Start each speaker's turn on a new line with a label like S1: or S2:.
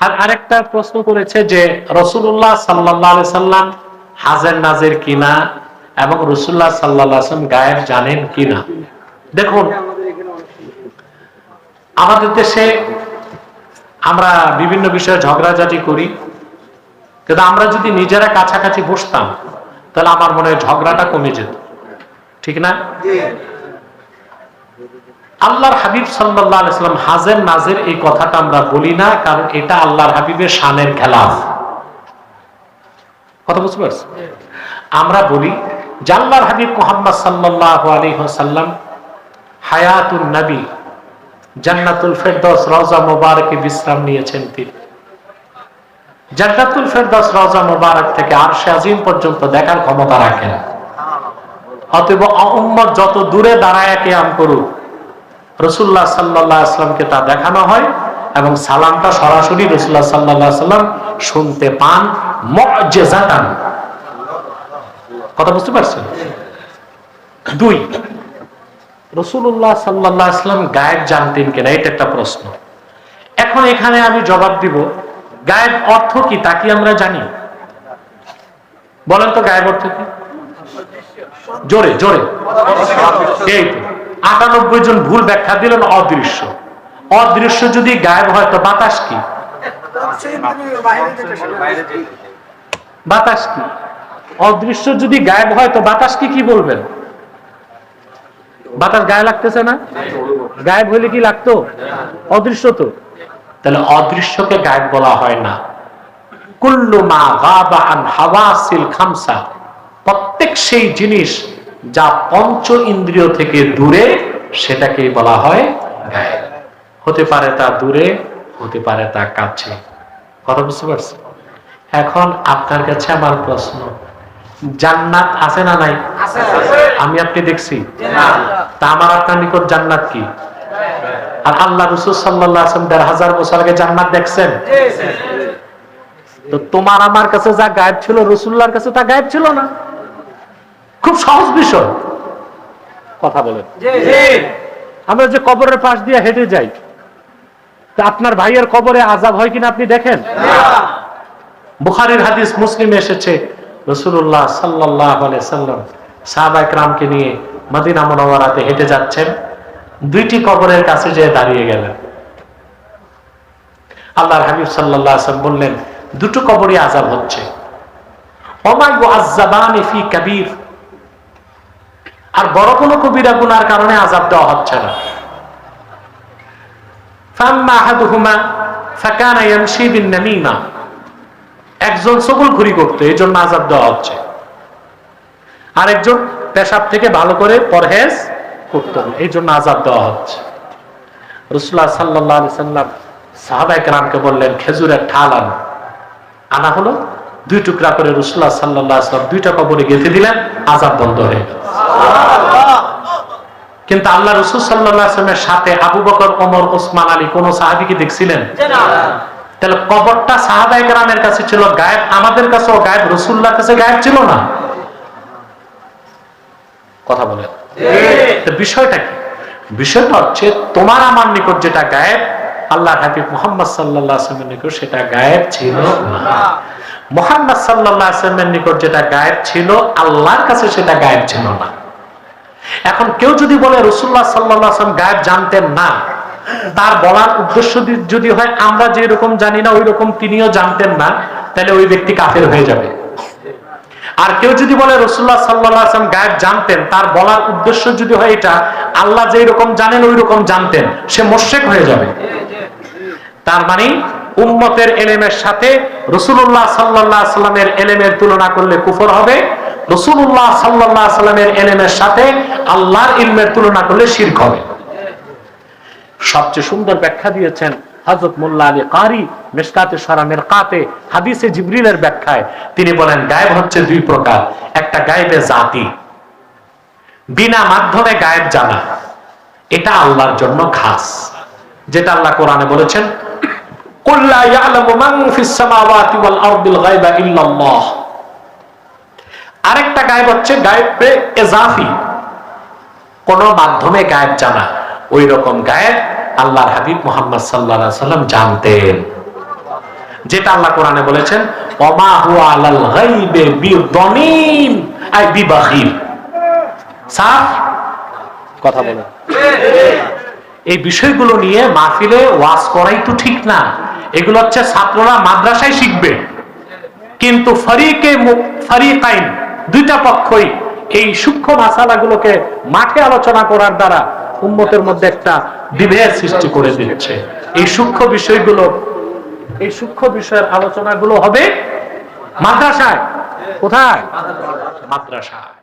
S1: আর আরেকটা প্রশ্ন করেছে যে রসুল্লাহ সাল্লাহ সাল্লাম হাজের নাজের কিনা এবং রসুল্লাহ সাল্লাহ গায়েব জানেন কিনা? দেখুন আমাদের দেশে আমরা বিভিন্ন বিষয়ে ঝগড়াঝাটি করি কিন্তু আমরা যদি নিজেরা কাছাকাছি বসতাম তাহলে আমার মনে হয় ঝগড়াটা কমে যেত। ঠিক না? আল্লাহর হাবিব সাল্লাম হাজের নাজের এই কথাটা আমরা বলি না, কারণ এটা আল্লাহর হাবিবের শানের খেলাফ। কথা বুঝতে পারছি আমরা বলি যে আল্লাহর হাবিব মোহাম্মদ সাল্লাহ আলী সাল্লাম হায়াতুল নবী, জান্নাতুল ফেরদৌস রওজা মোবারকে বিশ্রাম নিয়েছেন তিনি। জান্নাতুল ফেরদৌস রওজা মোবারক থেকে আরশে আজিম পর্যন্ত দেখার ক্ষমতা রাখেন। অতএব উম্মত যত দূরে দাঁড়ায় কেয়াম করুক রসুল্লাহ সাল্লাহ আসলামকে তা দেখানো হয় এবং সালামটা সরাসরি রসুল্লাহ সাল্লাহ সাল্লাম শুনতে পান মজেজাতান। কথা বুঝতে পারছেন? দুই, রসুল্লাহ সাল্লাহ আসলাম গায়েব জানতেন কিনা, এটা একটা প্রশ্ন। এখন এখানে আমি জবাব দিব, গায়েব অর্থ কি তা কি আমরা জানি? বলেন তো গায়েব অর্থ কি? জোরে জোরে। এই তো। আটানব্বই জন ভুল ব্যাখ্যা দিলেন অদৃশ্য। অদৃশ্য যদি গায়েব হয় তো বাতাস কি? বাতাস কি? অদৃশ্য যদি গায়েব হয় তো বাতাস কি কি বলবেন? বাতাস গায়ে লাগতেছে না? গায়েব হইলে কি লাগতো? অদৃশ্য তো। তাহলে অদৃশ্যকে গায়েব বলা হয় না। কুল্লু মা গাবা আন হাওয়াসিল খামসা। প্রত্যেক সেই জিনিস যা পঞ্চ ইন্দ্রিয় থেকে দূরে সেটাকেই বলা হয় হতে পারে তা দূরে হতে পারে তা কাছে। কথা বুঝতে পারছি এখন আপনার কাছে আমার প্রশ্ন জান্নাত আছে না নাই? আমি আপনি দেখছি। তা আমার আপনার নিকট জান্নাত কি? আর আল্লাহ রসুল সাল্লাহ আসলাম দেড় হাজার বছর আগে জান্নাত দেখছেন? তো তোমার আমার কাছে যা গায়েব ছিল রসুল্লাহর কাছে তা গায়েব ছিল না? খুব সহজ বিষয়। কথা বলেন। আমরা যে কবরের পাশ দিয়ে হেঁটে যাই তা আপনার ভাইয়ের কবরে আজাব হয় কিনা আপনি দেখেন? বুখারির হাদিস মুসলিমে এসেছে রসুল্লাহ সাল্লাহ সাল্লাম সাহাবা একরামকে নিয়ে মদিনা মনোয়ারাতে হেঁটে যাচ্ছেন। দুইটি কবরের কাছে যেয়ে দাঁড়িয়ে গেলেন। আল্লাহর হাবিব সাল্লাহ আসলাম বললেন দুটো কবরই আজাব হচ্ছে। অমাগো আজাবানি ফি কাবির। আর বড় কোনো কবিরা গুনার কারণে আজাব দেওয়া হচ্ছে না। একজন সকল ঘুরি করতো এই জন্য দেওয়া হচ্ছে। পেশাব থেকে ভালো করে পরহেজ করত এই জন্য দেওয়া হচ্ছে। রসুল্লাহ সাল্লাহ সাল্লাম রামকে বললেন, খেজুরের ঠাল আনো। আনা হলো, দুই টুকরা করে রসুল্লাহ সাল্লাহ দুইটা কবরে গেঁথে দিলেন আজাব বন্ধ হয়ে গেল। কিন্তু আল্লাহ রসুল সাল্লাহ আসলামের সাথে আবু বকর ওমর ওসমান আলী কোন সাহাবিকে দেখছিলেন? তাহলে কবরটা সাহাবাই গ্রামের কাছে ছিল গায়েব আমাদের কাছেও গায়েব রসুল্লার কাছে গায়েব ছিল না। কথা বলে বিষয়টা কি? বিষয়টা হচ্ছে তোমার আমার নিকট যেটা গায়েব আল্লাহ হাবিব মোহাম্মদ সাল্লাহ আসলামের নিকট সেটা গায়েব ছিল না। মোহাম্মদ সাল্লাহ আসলামের নিকট যেটা গায়েব ছিল আল্লাহর কাছে সেটা গায়েব ছিল না। এখন কেউ যদি বলে রসুল্লাহ সাল্লাহ আসলাম গায়েব জানতেন না, তার বলার উদ্দেশ্য যদি হয় আমরা যে রকম জানি না ওই রকম তিনিও জানতেন না, তাহলে ওই ব্যক্তি কাফের হয়ে যাবে। আর কেউ যদি বলে রসুল্লাহ সাল্লাহ আসলাম গায়েব জানতেন, তার বলার উদ্দেশ্য যদি হয় এটা, আল্লাহ যেই রকম জানেন ওই রকম জানতেন, সে মোশেক হয়ে যাবে। তার মানে উম্মতের এলেমের সাথে রসুল্লাহ সাল্লাহ সাল্লামের এলেমের তুলনা করলে কুফর হবে রসুল্লাহ সাল্লাহ সাল্লামের এলেমের সাথে আল্লাহর ইলমের তুলনা করলে হবে। সবচেয়ে সুন্দর ব্যাখ্যা দিয়েছেন হজরত মোল্লা আলী কারি মেসকাতে কাতে হাদিসে জিবরিলের ব্যাখ্যায়। তিনি বলেন, গায়েব হচ্ছে দুই প্রকার, একটা গায়েবে জাতি, বিনা মাধ্যমে গায়েব জানা। এটা আল্লাহর জন্য খাস, যেটা আল্লাহ কোরআনে বলেছেন কুল্লা ইয়ালামু মান ফিস সামাওয়াতি ওয়াল আরদিল গায়বা ইল্লাল্লাহ। আরেকটা গায়েব হচ্ছে, গায়েবে এজাফি। কোন মাধ্যমে গায়েব জানা। ওই রকম গায়েব আল্লাহর হাবিব মোহাম্মদ সাল্লাহ সাল্লাম জানতেন। যেটা আল্লাহ কোরআনে বলেছেন অমা হুয়া আলাল গাইবে বিদনিন আই বিবাহির এই বিষয়গুলো নিয়ে মাহফিলে ওয়াজ করাই তো ঠিক না। এগুলো হচ্ছে ছাত্ররা মাদ্রাসায় শিখবে। কিন্তু ফরিকে ফরিকাইন দুইটা পক্ষই এই সূক্ষ্ম মাসালাগুলোকে মাঠে আলোচনা করার দ্বারা উন্মতের মধ্যে একটা বিভেদ সৃষ্টি করে দিচ্ছে। এই সূক্ষ্ম বিষয়গুলো, এই সূক্ষ্ম বিষয়ের আলোচনাগুলো হবে মাদ্রাসায়। কোথায়? মাদ্রাসায়।